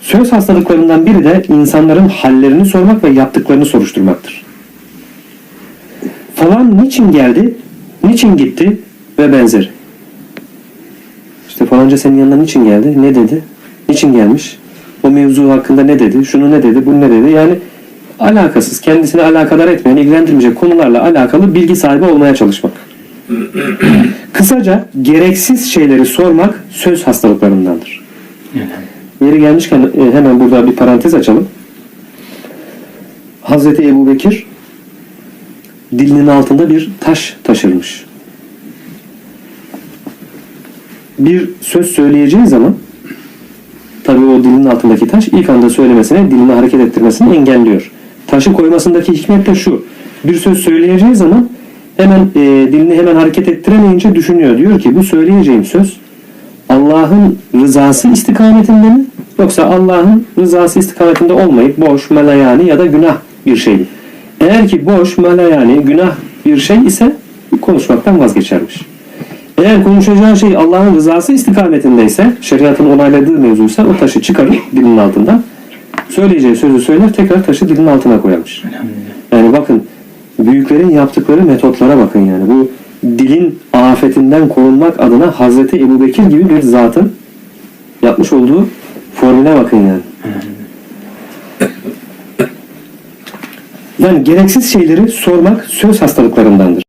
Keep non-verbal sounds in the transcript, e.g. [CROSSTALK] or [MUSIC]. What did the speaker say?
Söz hastalıklarından biri de insanların hallerini sormak ve yaptıklarını soruşturmaktır. Falan niçin geldi, niçin gitti ve benzeri. İşte falanca senin yanına niçin geldi, ne dedi, niçin gelmiş, o mevzu hakkında ne dedi, şunu ne dedi, bunu ne dedi. Yani alakasız, kendisini alakadar etmeyen, ilgilendirmeyecek konularla alakalı bilgi sahibi olmaya çalışmak. [CLEARS THROAT] Kısaca gereksiz şeyleri sormak söz hastalıklarındandır. Yeri gelmişken e, hemen burada bir parantez açalım. Hazreti Ebu Bekir dilinin altında bir taş taşırmış. Bir söz söyleyeceği zaman tabii o dilinin altındaki taş ilk anda söylemesine, dilini hareket ettirmesini engelliyor. Taşı koymasındaki hikmet de şu. Bir söz söyleyeceği zaman hemen e, dilini hemen hareket ettiremeyince düşünüyor. Diyor ki bu söyleyeceğim söz Allah'ın rızası istikametinde mi? Yoksa Allah'ın rızası istikametinde olmayıp boş, melayani ya da günah bir şey? Eğer ki boş, melayani, günah bir şey ise konuşmaktan vazgeçermiş. Eğer konuşacağı şey Allah'ın rızası istikametindeyse, şeriatın onayladığı mevzuysa o taşı çıkarır dilinin altından. Söyleyeceği sözü söyler, tekrar taşı dilinin altına koyarmış. Yani bakın, büyüklerin yaptıkları metotlara bakın yani. Bu dilin afetinden korunmak adına Hazreti Ebu Bekir gibi bir zatın yapmış olduğu formüle bakın yani. Yani gereksiz şeyleri sormak söz hastalıklarındandır.